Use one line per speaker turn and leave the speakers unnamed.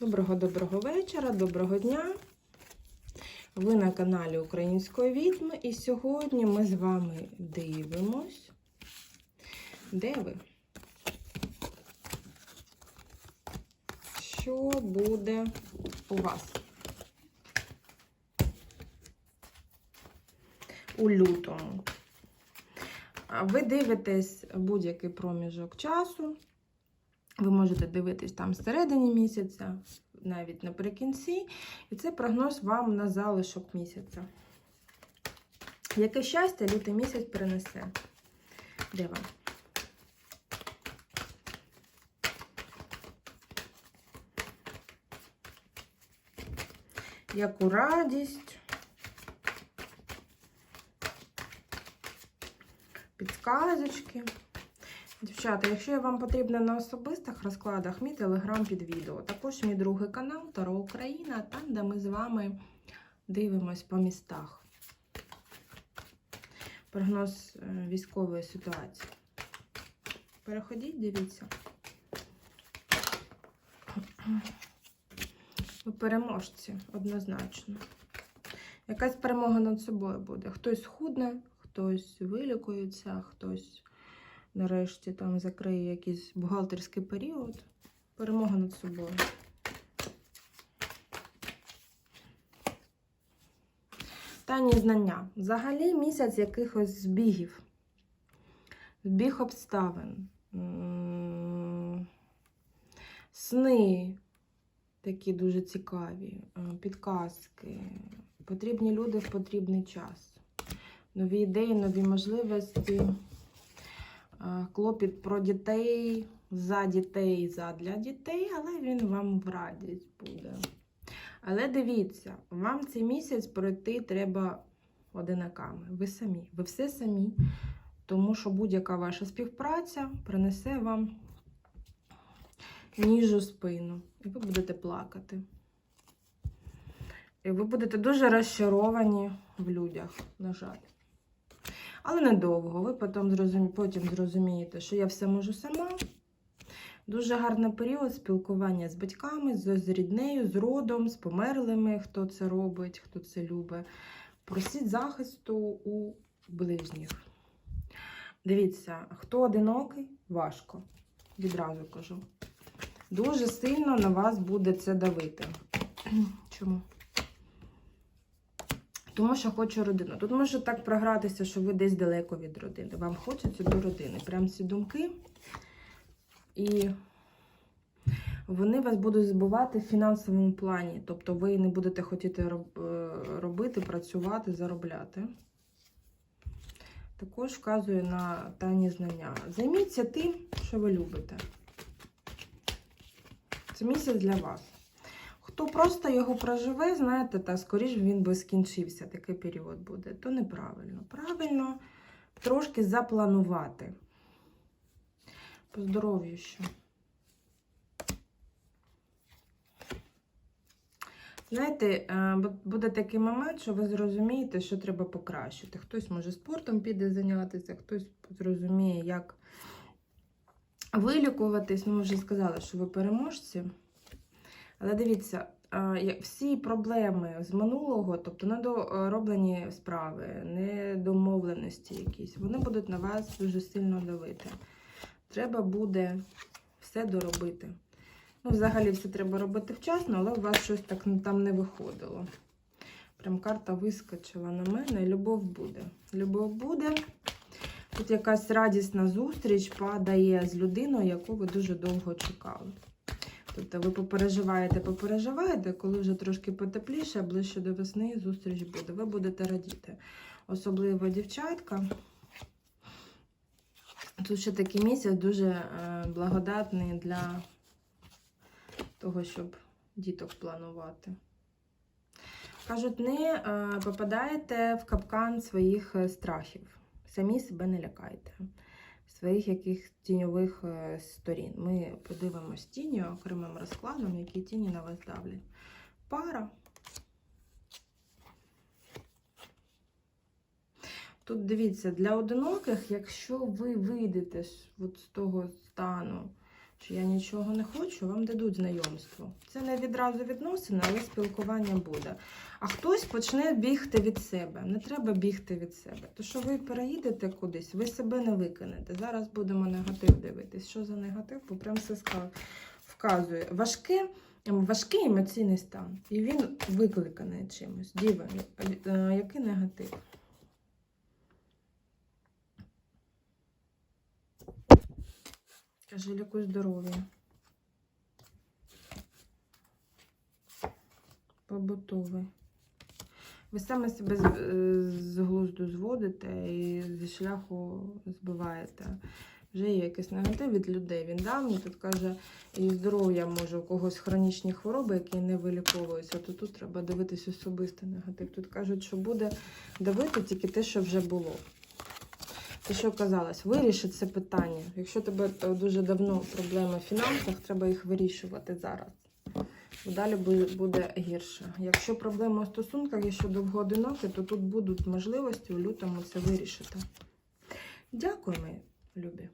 Доброго-доброго вечора, доброго дня. Ви на каналі Української відьми, і сьогодні ми з вами дивимось. Де ви? Що буде у вас? У лютому. Ви дивитесь будь-який проміжок часу. Ви можете дивитись там всередині місяця, навіть наприкінці. І це прогноз вам на залишок місяця. Яке щастя лютий місяць принесе? Де вам? Яку радість? Підсказочки. Дівчата, якщо я вам потрібна на особистих розкладах, мій телеграм під відео. Також мій другий канал Таро Україна, там, де ми з вами дивимось по містах. Прогноз е, військової ситуації. Переходіть, дивіться. Ви переможці, однозначно. Якась перемога над собою буде. Хтось худне, хтось вилікується, хтось нарешті там закриє якийсь бухгалтерський період. Перемога над собою. Тані знання. Взагалі місяць якихось збігів, збіг обставин, сни такі дуже цікаві, е, підказки, потрібні люди в потрібний час, нові ідеї, нові можливості. Е, клопіт про дітей, за дітей, задля дітей, але він вам в радість буде. Але дивіться, вам цей місяць пройти треба одинаками. Ви самі, ви все самі. Тому що будь-яка ваша співпраця принесе вам ніжу спину. І ви будете плакати. І ви будете дуже розчаровані в людях, на жаль. Але недовго. Ви потім, зрозумі... потім зрозумієте, що я все можу сама. Дуже гарний період спілкування з батьками, з, ріднею, з родом, з померлими, хто це робить, хто це любить. Просіть захисту у ближніх. Дивіться, хто одинокий, важко. Відразу кажу. Дуже сильно на вас буде це давити. Чому? Тому що хочу родину. Тут може так програтися, що ви десь далеко від родини. Вам хочеться до родини. Прям ці думки. І вони вас будуть збивати в фінансовому плані. Тобто ви не будете хотіти е, робити, працювати, заробляти. Також вказує на тані знання. Займіться тим, що ви любите. Це місяць для вас. Хто просто його проживе, знаєте, та скоріш він би скінчився, такий період буде, то неправильно. Правильно трошки запланувати. По здоров'ю ще. Знаєте, е, буде такий момент, що ви зрозумієте, що треба покращити. Хтось може спортом піде зайнятися, хтось зрозуміє, як вилікуватись. Ну, ми вже сказали, що ви переможці. Але дивіться, всі проблеми з минулого, тобто недороблені справи, недомовленості якісь, вони будуть на вас дуже сильно давити. Треба буде все доробити. Ну, взагалі, все треба робити вчасно, але у вас щось так там не виходило. Прям карта вискочила на мене. Любов буде. Любов буде. Тут якась радісна зустріч падає з людиною, яку ви дуже довго чекали. Тобто ви попереживаєте, попереживаєте, коли вже трошки потепліше, ближче до весни зустріч буде. Ви будете радіти. Особливо дівчатка. Тут ще такий місяць дуже е, благодатний для того, щоб діток планувати. Кажуть, не е, попадаєте в капкан своїх е, страхів. Самі себе не лякайте. Своїх яких тіньових е, сторін. Ми подивимось тіні окремим розкладом, які тіні на вас давлять. Пара. Тут дивіться, для одиноких, якщо ви вийдете от з того стану, що я нічого не хочу, вам дадуть знайомство. Це не відразу відносини, але спілкування буде. А хтось почне бігти від себе. Не треба бігти від себе. То що ви переїдете кудись, ви себе не викинете. Зараз будемо негатив дивитись. Що за негатив? Бо прям все вказує. Важке, важкий емоційний стан. І він викликаний чимось. Діва, е, який негатив? Каже, лікуй здоров'я. Побутовий. Ви саме себе е, з глузду зводите і зі шляху збиваєте. Вже є якийсь негатив від людей. Він дав мені тут каже, і здоров'я може у когось хронічні хвороби, які не виліковуються, то тут треба дивитись особистий негатив. Тут кажуть, що буде давити тільки те, що вже було. Те, що казалось, вирішить це питання. Якщо тебе е, дуже давно проблеми в фінансах, треба їх вирішувати зараз. Далі буде гірше. Якщо проблема у стосунках є що довго одинокі, то тут будуть можливості у лютому це вирішити. Дякую, мої любі.